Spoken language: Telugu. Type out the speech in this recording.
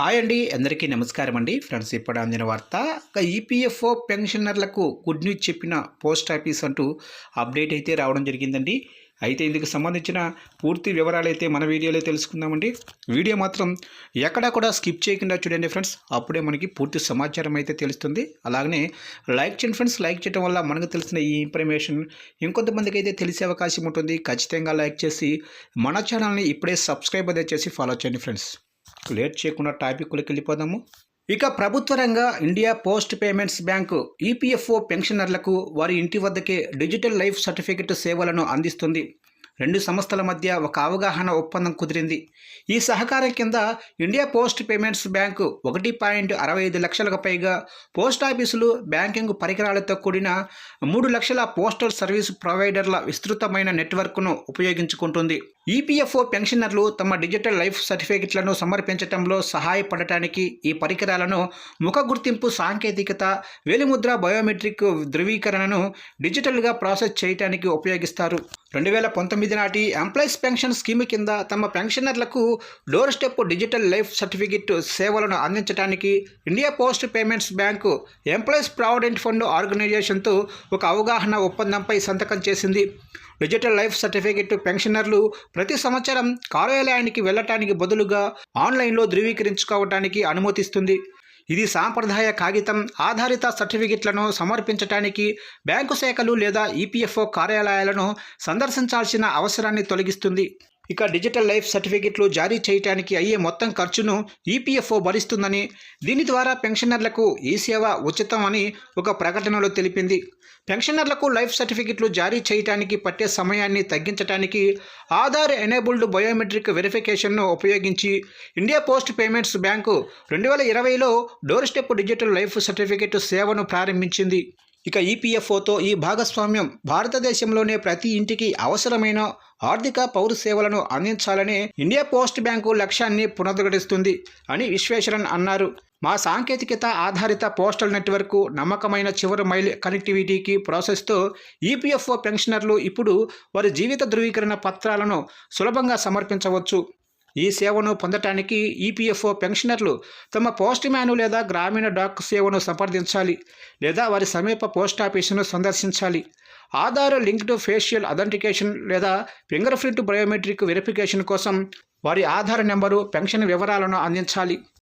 హాయ్ అండి అందరికీ నమస్కారం అండి. ఫ్రెండ్స్ ఇప్పుడు అందిన వార్త ఒక ఈపీఎఫ్ఓ పెన్షనర్లకు గుడ్ న్యూస్ చెప్పిన పోస్ట్ ఆఫీస్ అంటూ అప్డేట్ అయితే రావడం జరిగిందండి. అయితే ఇందుకు సంబంధించిన పూర్తి వివరాలు అయితే మన వీడియోలో తెలుసుకుందామండి. వీడియో మాత్రం ఎక్కడా కూడా స్కిప్ చేయకుండా చూడండి ఫ్రెండ్స్. అప్పుడే మనకి పూర్తి సమాచారం అయితే తెలుస్తుంది. అలాగనే లైక్ చేయండి ఫ్రెండ్స్. లైక్ చేయడం వల్ల మనకు తెలిసిన ఈ ఇన్ఫర్మేషన్ ఇంకొంతమందికి అయితే తెలిసే అవకాశం ఉంటుంది. ఖచ్చితంగా లైక్ చేసి మన ఛానల్ని ఇప్పుడే సబ్స్క్రైబ్ అదే చేసి ఫాలో చేయండి ఫ్రెండ్స్. లేట్ చేయకుండా టాపిక్లోకి వెళ్ళిపోదాము. ఇక ప్రభుత్వ రంగ India post payments bank EPFO పెన్షనర్లకు వారి ఇంటి వద్దకే డిజిటల్ లైఫ్ సర్టిఫికెట్ సేవలను అందిస్తుంది. రెండు సంస్థల మధ్య ఒక అవగాహన ఒప్పందం కుదిరింది. ఈ సహకారం కింద ఇండియా పోస్ట్ పేమెంట్స్ బ్యాంకు ఒకటి పాయింట్ అరవై ఐదు లక్షలకు పైగా పోస్ట్ ఆఫీసులు బ్యాంకింగ్ పరికరాలతో కూడిన మూడు లక్షల పోస్టల్ సర్వీస్ ప్రొవైడర్ల విస్తృతమైన నెట్వర్క్ను ఉపయోగించుకుంటుంది. ఈపీఎఫ్ఓ పెన్షనర్లు తమ డిజిటల్ లైఫ్ సర్టిఫికెట్లను సమర్పించడంలో సహాయపడటానికి ఈ పరికరాలను ముఖ గుర్తింపు సాంకేతికత వేలిముద్ర బయోమెట్రిక్ ధృవీకరణను డిజిటల్గా ప్రాసెస్ చేయడానికి ఉపయోగిస్తారు. రెండు వేల పంతొమ్మిది నాటి ఎంప్లాయీస్ పెన్షన్ స్కీమ్ కింద తమ పెన్షనర్లకు doorstep digital life certificate సేవలను అందించడానికి India post payments bank employees provident fund ఆర్గనైజేషన్తో ఒక అవగాహన ఒప్పందంపై సంతకం చేసింది. డిజిటల్ లైఫ్ సర్టిఫికెట్ పెన్షనర్లు ప్రతి సంవత్సరం కార్యాలయానికి వెళ్ళటానికి బదులుగా ఆన్లైన్లో ధృవీకరించుకోవటానికి అనుమతిస్తుంది. ఇది సాంప్రదాయ కాగితం ఆధారిత సర్టిఫికెట్లను సమర్పించడానికి బ్యాంకు శాఖలు లేదా ఈపీఎఫ్ఓ కార్యాలయాలను సందర్శించాల్సిన అవసరాన్ని తొలగిస్తుంది. ఇక డిజిటల్ లైఫ్ సర్టిఫికెట్లు జారీ చేయడానికి అయ్యే మొత్తం ఖర్చును ఈపీఎఫ్ఓ భరిస్తుందని దీని ద్వారా పెన్షనర్లకు ఈ సేవ ఉచితం అని ఒక ప్రకటనలో తెలిపింది. పెన్షనర్లకు లైఫ్ సర్టిఫికెట్లు జారీ చేయడానికి పట్టే సమయాన్ని తగ్గించడానికి ఆధార్ ఎనేబుల్డ్ బయోమెట్రిక్ వెరిఫికేషన్ను ఉపయోగించి ఇండియా పోస్ట్ పేమెంట్స్ బ్యాంకు రెండు వేల ఇరవైలో doorstep digital life certificate సేవను ప్రారంభించింది. ఇక ఈపీఎఫ్ఓతో ఈ భాగస్వామ్యం భారతదేశంలోనే ప్రతి ఇంటికి అవసరమైన ఆర్థిక పౌర సేవలను అందించాలని ఇండియా పోస్ట్ బ్యాంకు లక్ష్యాన్ని పునరుద్ధరిస్తుంది అని విశ్వేశ్వరన్ అన్నారు. మా సాంకేతికత ఆధారిత పోస్టల్ నెట్వర్క్ నమ్మకమైన చివరి మైల్ కనెక్టివిటీకి ప్రాసెస్తో ఈపీఎఫ్ఓ పెన్షనర్లు ఇప్పుడు వారి జీవిత ధృవీకరణ పత్రాలను సులభంగా సమర్పించవచ్చు. ఈ సేవను పొందటానికి ఈపీఎఫ్ఓ పెన్షనర్లు తమ పోస్ట్ మ్యాను లేదా గ్రామీణ డాక్ సేవను సంప్రదించాలి లేదా వారి సమీప పోస్ట్ ఆఫీసును సందర్శించాలి. ఆధార్ లింక్డ్ ఫేషియల్ అథెంటికేషన్ లేదా ఫింగర్ ప్రింట్ బయోమెట్రిక్ వెరిఫికేషన్ కోసం వారి ఆధార్ నెంబరు పెన్షన్ వివరాలను అందించాలి.